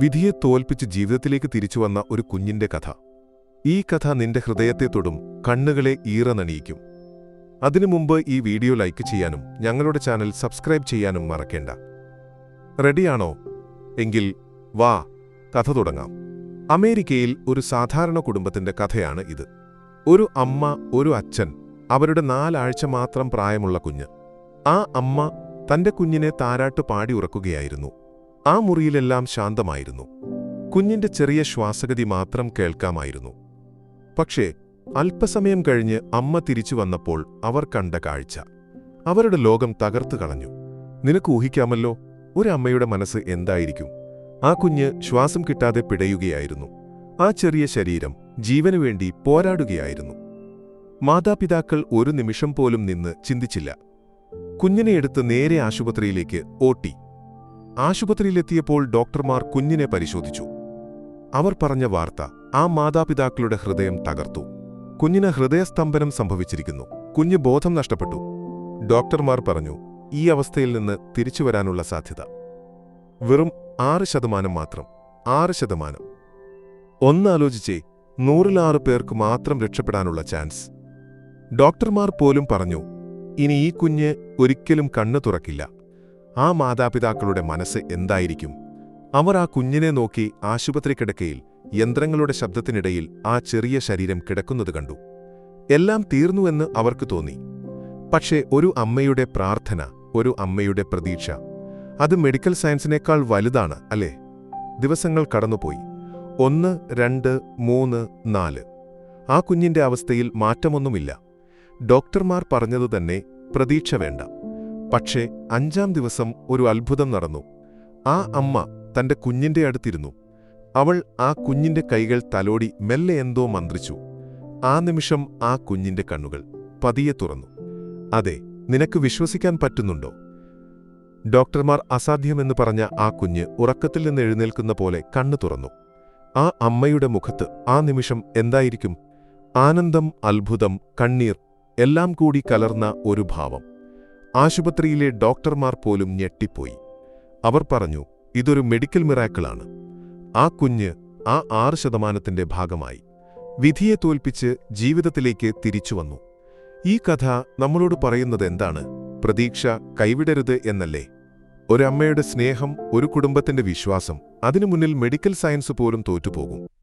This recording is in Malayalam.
വിധിയെ തോൽപ്പിച്ച് ജീവിതത്തിലേക്ക് തിരിച്ചുവന്ന ഒരു കുഞ്ഞിന്റെ കഥ. ഈ കഥ നിന്റെ ഹൃദയത്തെ തൊടും കണ്ണുകളെ ഈറനണിയിക്കും അതിനു മുമ്പ് ഈ വീഡിയോ ലൈക്ക് ചെയ്യാനും ഞങ്ങളുടെ ചാനൽ സബ്സ്ക്രൈബ് ചെയ്യാനും മറക്കേണ്ട. റെഡിയാണോ? എങ്കിൽ വാ കഥ തുടങ്ങാം. അമേരിക്കയിൽ ഒരു സാധാരണ കുടുംബത്തിന്റെ കഥയാണ് ഇത്. ഒരു അമ്മ ഒരു അച്ഛൻ അവരുടെ നാലാഴ്ച മാത്രം പ്രായമുള്ള കുഞ്ഞ്. ആ അമ്മ തന്റെ കുഞ്ഞിനെ താരാട്ട് പാടി ഉറക്കുകയായിരുന്നു. ആ മുറിയിലെല്ലാം ശാന്തമായിരുന്നു. കുഞ്ഞിന്റെ ചെറിയ ശ്വാസഗതി മാത്രം കേൾക്കാമായിരുന്നു. പക്ഷേ അല്പസമയം കഴിഞ്ഞ് അമ്മ തിരിച്ചു വന്നപ്പോൾ അവർ കണ്ട കാഴ്ച. അവരുടെ ലോകം തകർത്തു കളഞ്ഞു. നിനക്ക് ഊഹിക്കാമല്ലോ ഒരമ്മയുടെ മനസ്സ് എന്തായിരിക്കും? ആ കുഞ്ഞ് ശ്വാസം കിട്ടാതെ പിടയുകയായിരുന്നു. ആ ചെറിയ ശരീരം ജീവനു വേണ്ടി പോരാടുകയായിരുന്നു. മാതാപിതാക്കൾ ഒരു നിമിഷം പോലും നിന്ന് ചിന്തിച്ചില്ല. കുഞ്ഞിനെ എടുത്ത് നേരെ ആശുപത്രിയിലേക്ക് ഓട്ടി. ആശുപത്രിയിലെത്തിയപ്പോൾ ഡോക്ടർമാർ കുഞ്ഞിനെ പരിശോധിച്ചു. അവർ പറഞ്ഞ വാർത്ത ആ മാതാപിതാക്കളുടെ ഹൃദയം തകർത്തു. കുഞ്ഞിന് ഹൃദയസ്തംഭനം സംഭവിച്ചിരിക്കുന്നു. കുഞ്ഞ് ബോധം നഷ്ടപ്പെട്ടു. ഡോക്ടർമാർ പറഞ്ഞു ഈ അവസ്ഥയിൽ നിന്ന് തിരിച്ചു വരാനുള്ള സാധ്യത. വെറും ആറ് ശതമാനം മാത്രം ആറ് ശതമാനം. ഒന്നാലോചിച്ചേ നൂറിലാറ് പേർക്ക് മാത്രം രക്ഷപ്പെടാനുള്ള ചാൻസ്. ഡോക്ടർമാർ പോലും പറഞ്ഞു ഇനി ഈ കുഞ്ഞ് ഒരിക്കലും കണ്ണു തുറക്കില്ല. ആ മാതാപിതാക്കളുടെ മനസ്സ് എന്തായിരിക്കും? അവർ ആ കുഞ്ഞിനെ നോക്കി ആശുപത്രി കിടക്കയിൽ യന്ത്രങ്ങളുടെ ശബ്ദത്തിനിടയിൽ ആ ചെറിയ ശരീരം കിടക്കുന്നത് കണ്ടു. എല്ലാം തീർന്നുവെന്ന് അവർക്ക് തോന്നി. പക്ഷേ ഒരു അമ്മയുടെ പ്രാർത്ഥന ഒരു അമ്മയുടെ പ്രതീക്ഷ അത് മെഡിക്കൽ സയൻസിനേക്കാൾ വലുതാണ് അല്ലേ? ദിവസങ്ങൾ കടന്നുപോയി. ഒന്ന് രണ്ട് മൂന്ന് നാല്. ആ കുഞ്ഞിന്റെ അവസ്ഥയിൽ മാറ്റമൊന്നുമില്ല. ഡോക്ടർമാർ പറഞ്ഞതുതന്നെ പ്രതീക്ഷ വേണ്ട. പക്ഷേ അഞ്ചാം ദിവസം ഒരു അത്ഭുതം നടന്നു. ആ അമ്മ തന്റെ കുഞ്ഞിന്റെ അടുത്തിരുന്നു. അവൾ ആ കുഞ്ഞിന്റെ കൈകൾ തലോടി മെല്ലെ എന്തോ മന്ത്രിച്ചു. ആ നിമിഷം ആ കുഞ്ഞിന്റെ കണ്ണുകൾ പതിയെ തുറന്നു. അതെ നിനക്ക് വിശ്വസിക്കാൻ പറ്റുന്നുണ്ടോ? ഡോക്ടർമാർ അസാധ്യമെന്ന് പറഞ്ഞ ആ കുഞ്ഞ് ഉറക്കത്തിൽ നിന്ന് എഴുന്നേൽക്കുന്ന പോലെ കണ്ണു തുറന്നു. ആ അമ്മയുടെ മുഖത്ത് ആ നിമിഷം എന്തായിരിക്കും? ആനന്ദം അത്ഭുതം കണ്ണീർ എല്ലാം കൂടി കലർന്ന ഒരു ഭാവം. ആശുപത്രിയിലെ ഡോക്ടർമാർ പോലും ഞെട്ടിപ്പോയി. അവർ പറഞ്ഞു ഇതൊരു മെഡിക്കൽ മിറാക്കിളാണ്. ആ കുഞ്ഞ് ആ ആറ് ശതമാനത്തിന്റെ ഭാഗമായി വിധിയെ തോൽപ്പിച്ച് ജീവിതത്തിലേക്ക് തിരിച്ചു വന്നു. ഈ കഥ നമ്മളോട് പറയുന്നത് എന്താണ്? പ്രതീക്ഷ കൈവിടരുത് എന്നല്ലേ? ഒരമ്മയുടെ സ്നേഹം ഒരു കുടുംബത്തിന്റെ വിശ്വാസം അതിനു മുന്നിൽ മെഡിക്കൽ സയൻസ് പോലും തോറ്റുപോകും.